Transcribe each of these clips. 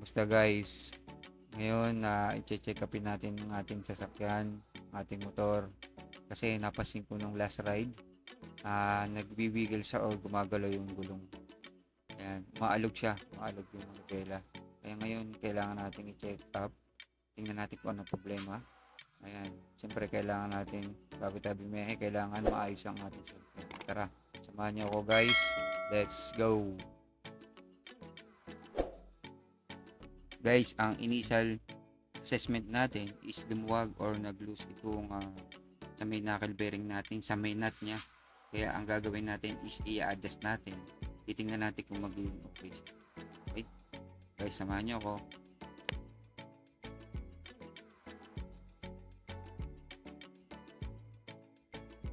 Basta guys, ngayon na i-check upin natin ang ating sasakyan, ating motor. Kasi napasin ko nung last ride, ah nagbibigil siya o gumagalaw yung gulong. Ayan, maalog siya, maalog yung manubela. Kaya ngayon, kailangan natin i-check up. Tingnan natin kung anong problema. Ayan, siyempre kailangan natin, bago tayo bimehe, kailangan maayos ang ating sasakyan. Tara, samahan niyo ako guys. Let's go! Guys, ang initial assessment natin is lumuwag or nag-loose itong ah, sa may knuckle bearing natin, sa may nut niya. Kaya ang gagawin natin is i-adjust natin. Titingnan natin kung magiging okay. Okay? Guys, samahan niyo ako.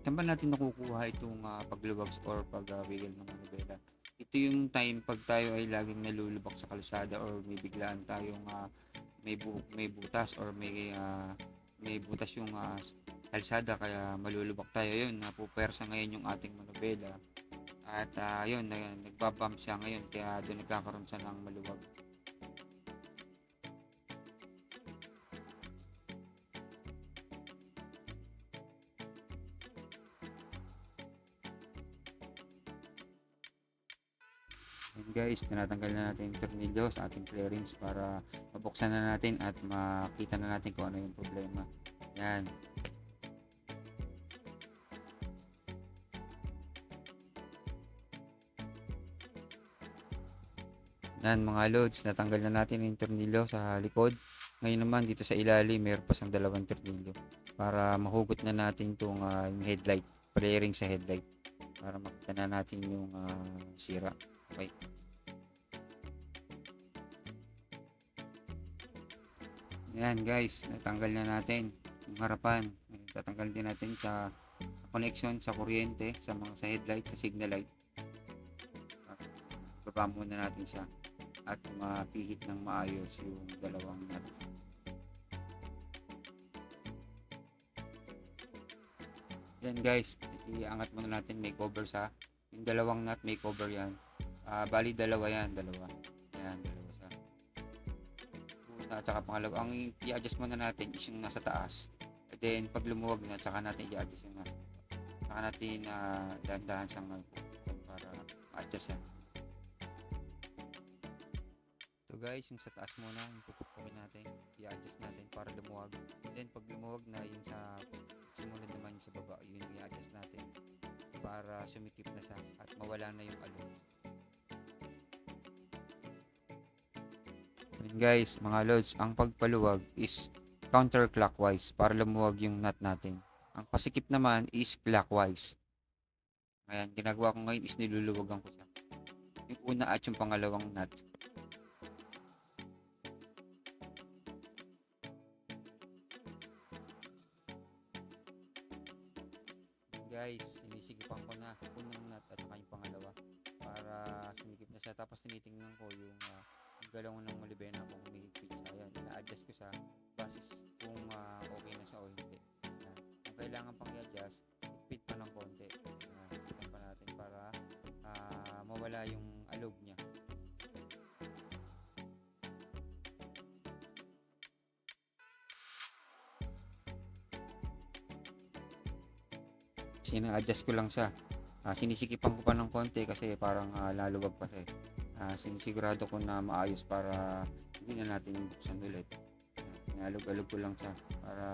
Saan ba natin nakukuha itong ah, pagluwag or pag-wiggle ng manubela? Ito yung time pag tayo ay laging nalulubak sa kalsada or may biglaan tayong ah, may bu- may butas or may ah, may butas yung ah, kalsada kaya malulubak tayo. Yun napupersa ngayon yung ating manubela. At ah, yun nag- nagbabump siya ngayon kaya doon nagkakaroon siya ng maluwag And guys, tinatanggal na natin yung tornilyo sa ating clearings para mabuksan na natin at makita na natin kung ano yung problema. Yan. Yan mga loads, natanggal na natin yung tornilyo sa likod. Ngayon naman dito sa ilalim, mayroon pa siyang dalawang tornilyo para mahugot na natin itong ah, yung headlight, flaring sa headlight para makita na natin yung ah, sira. Okay. Yan guys, natanggal na natin yung harapan. Tatanggal din natin sa connection sa kuryente, sa mga sa headlight, sa signal light. Baba muna natin siya at mapihit ng maayos yung dalawang nut. Yan guys, iangat muna natin may cover sa yung dalawang nut may cover yan. Ah, bali dalawa yan, dalawa. Yan, dalawa siya. Una at saka pangalawa, ang i-adjust muna natin is yung nasa taas. And then pag lumuwag na, saka natin i-adjust yung nasa. Saka natin uh, dahan-dahan siyang para ma-adjust yan. So guys, yung sa taas muna, yung pupukumin natin, i-adjust natin para lumuwag. And then pag lumuwag na, yung sa sumunod naman yung sa baba, yun yung i-adjust natin para sumikip na siya at mawala na yung alon. Yun guys, mga loads, ang pagpaluwag is counterclockwise para lumuwag yung nut natin. Ang pasikip naman is clockwise. Ayan, ginagawa ko ngayon is niluluwagan ko siya. Yung una at yung pangalawang nut. Guys, sinisigipan ko na unang nut at saka yung pangalawa para sumikip na siya. Tapos tinitingnan ko yung, uh, galaw ng malibena kung humihigpit siya. Ayan, ina-adjust ko sa basis kung ah, okay na siya o hindi. Ayan. Kailangan pang i-adjust, higpit pa ng konti. Ayan, higpitan pa natin para ah, mawala yung alog niya. Sina-adjust ko lang siya. Ah, sinisikipan ko pa ng konti kasi parang ah, laluwag pa siya. Ah, sinisigurado ko na maayos para hindi na natin buksan ulit. Nalog-alog ko lang siya para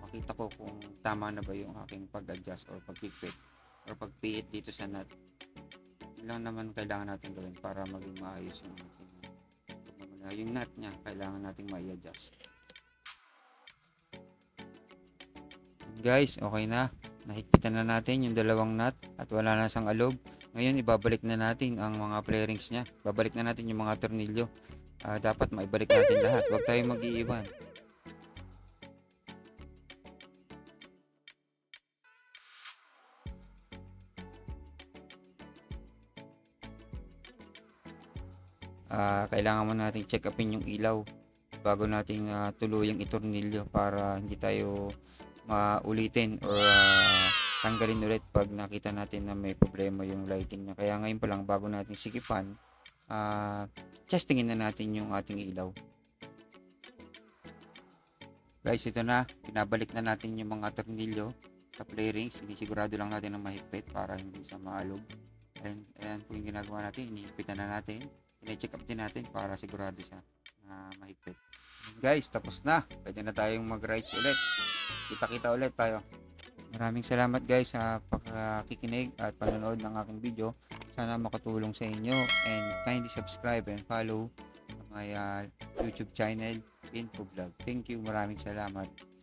makita ko kung tama na ba yung aking pag-adjust or pagpipit or pagpiit dito sa nut. Lang naman kailangan natin gawin para maging maayos yung ating pagmamala. Yung nut niya, kailangan nating ma-adjust. Guys, okay na. Nahigpitan na natin yung dalawang nut at wala na siyang alog. Ngayon, ibabalik na natin ang mga flarings niya. Babalik na natin yung mga tornilyo. Ah, dapat maibalik natin lahat. Huwag tayo mag-iiwan. Ah, kailangan mo natin check upin yung ilaw bago nating ah, tuluyang itornilyo para hindi tayo maulitin or ah, tanggalin ulit pag nakita natin na may problema yung lighting niya. Kaya ngayon pa lang bago natin sikipan, ah, testingin na natin yung ating ilaw. Guys, ito na. Pinabalik na natin yung mga tornilyo sa play rings. Sinisigurado lang natin na mahigpit para hindi sa maalog. Ayan, ayan po yung ginagawa natin. Inihigpitan na natin. Tine-check up din natin para sigurado siya na mahigpit. Guys, tapos na. Pwede na tayong mag-rides ulit. Kita-kita ulit tayo. Maraming salamat guys sa pakikinig at panonood ng aking video. Sana makatulong sa inyo and kindly subscribe and follow my uh, YouTube channel Info Vlog. Thank you. Maraming salamat.